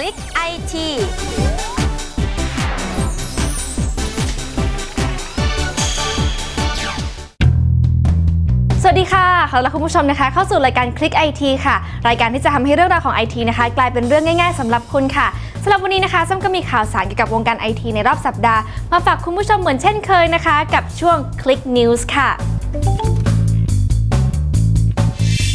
คลิกไอทีสวัสดีค่ะ ขอต้อนรับคุณผู้ชมนะคะ เข้าสู่รายการคลิกไอทีค่ะ รายการที่จะทำให้เรื่องราวของไอทีนะคะ กลายเป็นเรื่องง่ายๆสำหรับคุณค่ะสำหรับวันนี้นะคะซ้ำก็มีข่าวสารเกี่ยวกับวงการไอทีในรอบสัปดาห์ มาฝากคุณผู้ชมเหมือนเช่นเคยนะคะ กับช่วง Click News ค่ะ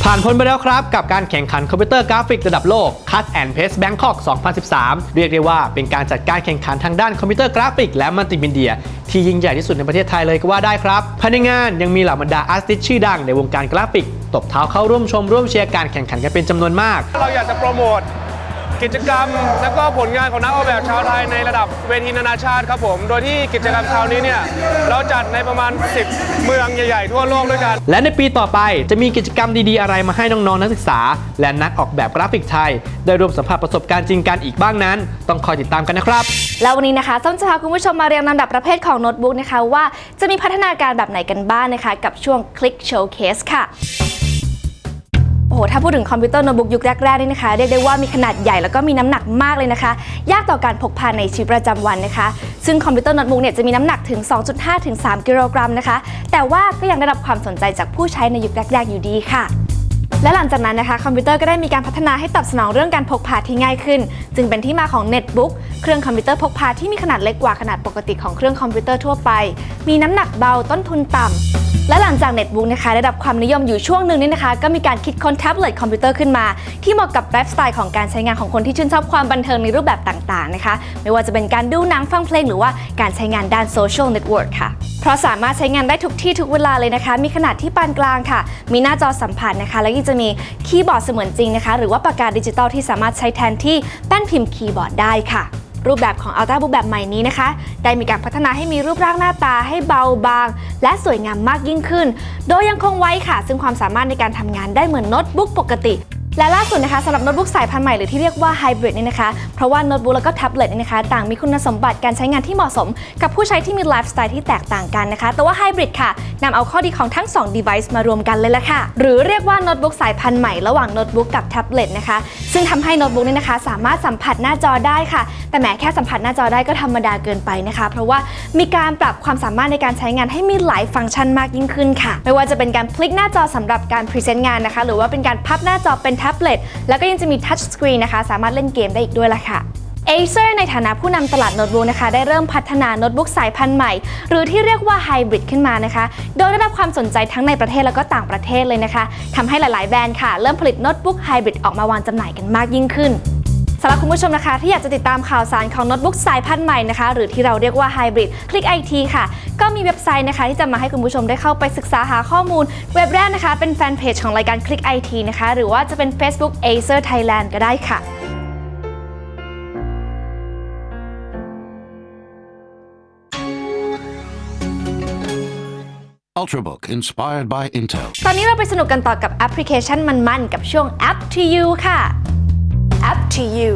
ผ่านพ้นไปแล้วครับกับการแข่งขันคอมพิวเตอร์กราฟิกระดับโลก Cut and Paste Bangkok 2013 เรียกได้ว่าเป็นการจัดการแข่งขันทางด้านคอมพิวเตอร์กราฟิกและมัลติมีเดีย ที่ยิ่งใหญ่ที่สุดในประเทศไทยเลยก็ว่าได้ครับภายในงานยังมีเหล่าบรรดาอาร์ติสต์ชื่อดังในวงการกราฟิก ตบเท้าเข้าร่วมชมร่วมเชียร์การแข่งขันกันเป็นจำนวนมาก เราอยากจะโปรโมท กิจกรรม และก็ผลงานของนักออกแบบชาวไทยในระดับเวทีนานาชาติครับผม โดยที่กิจกรรมคราวนี้เนี่ยเราจัดในประมาณ 10 เมืองใหญ่ๆ ทั่วโลกด้วยกัน และในปีต่อไปจะมีกิจกรรมดีๆ อะไรมาให้น้องๆนักศึกษา และนักออกแบบกราฟิกไทย ได้ร่วมสัมผัสประสบการณ์จริงกันอีกบ้างนั้น ต้องคอยติดตามกันนะครับ แล้ววันนี้นะคะส้มจะพาคุณผู้ชมมาเรียงลำดับประเภทของโน้ตบุ๊กนะคะว่าจะมีพัฒนาการแบบไหนกันบ้างนะคะ กับช่วง Click Showcase ค่ะโอ้โห ถ้าพูดถึงคอมพิวเตอร์โน้ตบุ๊กยุคแรกๆนี่นะคะเรียกได้ว่ามีขนาดใหญ่แล้วก็มีน้ำหนักมากเลยนะคะ ยากต่อการพกพาในชีวิตประจำวันนะคะ ซึ่งคอมพิวเตอร์โน้ตบุ๊กเนี่ยจะมีน้ำหนักถึง 2.5 ถึง 3 กิโลกรัมนะคะ แต่ว่าก็ยังได้รับความสนใจจากผู้ใช้ในยุคแรกๆอยู่ดีค่ะและหลังจากนั้นนะคะคอมพิวเตอร์ก็ได้มีการพัฒนาให้ตอบสนองเรื่องการพกพาที่ง่ายขึ้น จึงเป็นที่มาของเน็ตบุ๊กเครื่องคอมพิวเตอร์พกพาที่มีขนาดเล็กกว่าขนาดปกติของเครื่องคอมพิวเตอร์ทั่วไป มีน้ำหนักเบาต้นทุนต่ำ และหลังจากเน็ตบุ๊กนะคะได้รับความนิยมอยู่ช่วงหนึ่งนี่นะคะ ก็มีการคิดค้นแท็บเล็ตคอมพิวเตอร์ขึ้นมา ที่เหมาะกับไลฟ์สไตล์ของการใช้งานของคนที่ชื่นชอบความบันเทิงในรูปแบบต่างๆนะคะ ไม่ว่าจะเป็นการดูหนังฟังเพลงหรือว่าการใช้งานด้านโซเชียลเน็ตเวิร์กค่ะ เพราะสามารถใช้งานได้ทุกที่ทุกเวลาเลยนะคะ มีขนาดที่ปานกลางค่ะ มีหน้าจอสัมผัสนะคะ และยังจะมีคีย์บอร์ดเสมือนจริงนะคะ หรือว่าปากกาดิจิตอลที่สามารถใช้แทนที่แป้นพิมพ์คีย์บอร์ดได้ค่ะ รูปแบบของอัลต้าบุ๊กแบบใหม่นี้นะคะ ได้มีการพัฒนาให้มีรูปร่างหน้าตาให้เบาบาง และสวยงามมากยิ่งขึ้น โดยยังคงไว้ค่ะ ซึ่งความสามารถในการทำงานได้เหมือนโน้ตบุ๊กปกติ และล่าสุดนะคะสำหรับโน้ตบุ๊กสายพันธุ์ใหม่หรือที่เรียกว่าไฮบริดนี่นะคะ เพราะว่าโน้ตบุ๊กแล้วก็แท็บเล็ตนี่นะคะ ต่างมีคุณสมบัติการใช้งานที่เหมาะสม กับผู้ใช้ที่มีไลฟ์สไตล์ที่แตกต่างกันนะคะ แต่ว่าไฮบริดค่ะนำเอาข้อดีของทั้ง 2 device มารวมกันเลยละค่ะ หรือเรียกว่าโน้ตบุ๊กสายพันธุ์ใหม่ระหว่างโน้ตบุ๊กกับแท็บเล็ตนะคะ ซึ่งทำให้โน้ตบุ๊กนี่นะคะ สามารถสัมผัสหน้าจอได้ค่ะ แต่แหมแค่สัมผัสหน้าจอได้ก็ธรรมดาเกินไปนะคะ เพราะว่ามีการปรับความสามารถในการใช้งานให้มีหลายฟังก์ชันมากยิ่งขึ้นค่ะ ไม่ว่าจะเป็นการพลิกหน้าจอสำหรับการพรีเซนต์งานนะคะ หรือว่าเป็นการพับหน้าจอเป็นแท็บเล็ตแล้วก็ยังจะมีทัชสกรีนนะคะ สามารถเล่นเกมได้อีกด้วยล่ะค่ะ Acer ในฐานะผู้นำตลาดโน้ตบุ๊กนะคะ ได้เริ่มพัฒนาโน้ตบุ๊กสายพันธุ์ใหม่ หรือที่เรียกว่าไฮบริดขึ้นมานะคะ โดยได้รับความสนใจทั้งในประเทศแล้วก็ต่างประเทศเลยนะคะทำให้หลาย ๆ แบรนด์ค่ะ เริ่มผลิตโน้ตบุ๊กไฮบริดออกมาวางจำหน่ายกันมากยิ่งขึ้น สำหรับคุณผู้ชมนะคะ ที่อยากจะติดตามข่าวสารของโน้ตบุ๊กสายพันธุ์ใหม่นะคะ หรือที่เราเรียกว่าไฮบริดคลิกไอทีค่ะ ก็มีเว็บไซต์นะคะ ที่จะมาให้คุณผู้ชมได้เข้าไปศึกษาหาข้อมูล เว็บแรกนะคะ เป็นแฟนเพจของรายการคลิกไอทีนะคะ หรือว่าจะเป็น Facebook Acer Thailand ก็ได้ค่ะ Ultrabook inspired by Intel. ตอนนี้เราไปสนุกกันต่อกับแอปพลิเคชันมันๆ กับช่วง App to You ค่ะ App to You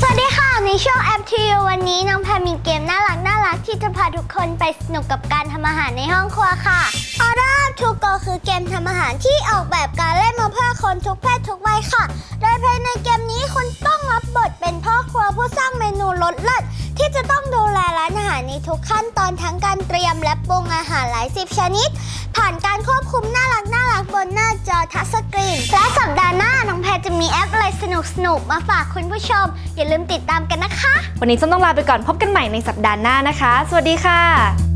สวัสดีค่ะ ในช่วงแอปทีวันนี้น้องแพรมีเกมน่ารักน่ารักที่จะพาทุกคนไปสนุกกับการทำอาหารในห้องครัวค่ะออเดอร์ทูโกคือเกมทำอาหารที่ออกแบบการเล่นมาเพื่อคนทุกเพศทุกวัยค่ะ โดยภายในเกมนี้คุณต้องรับบทเป็นพ่อครัวผู้สร้างเมนูรสเลิศที่จะต้องดูแลร้านอาหารในทุกขั้นตอนทั้งการเตรียมและปรุงอาหารหลายสิบชนิด ผ่านการควบคุมน่ารัก น่ารักบนหน้าจอทัชสกรีน และสัปดาห์หน้าน้องแพรจะมีแอปอะไรสนุกสนุกมาฝากคุณผู้ชม อย่าลืมติดตามกันนะคะ วันนี้ส้มต้องลาไปก่อนพบกันใหม่ในสัปดาห์หน้านะคะ สวัสดีค่ะ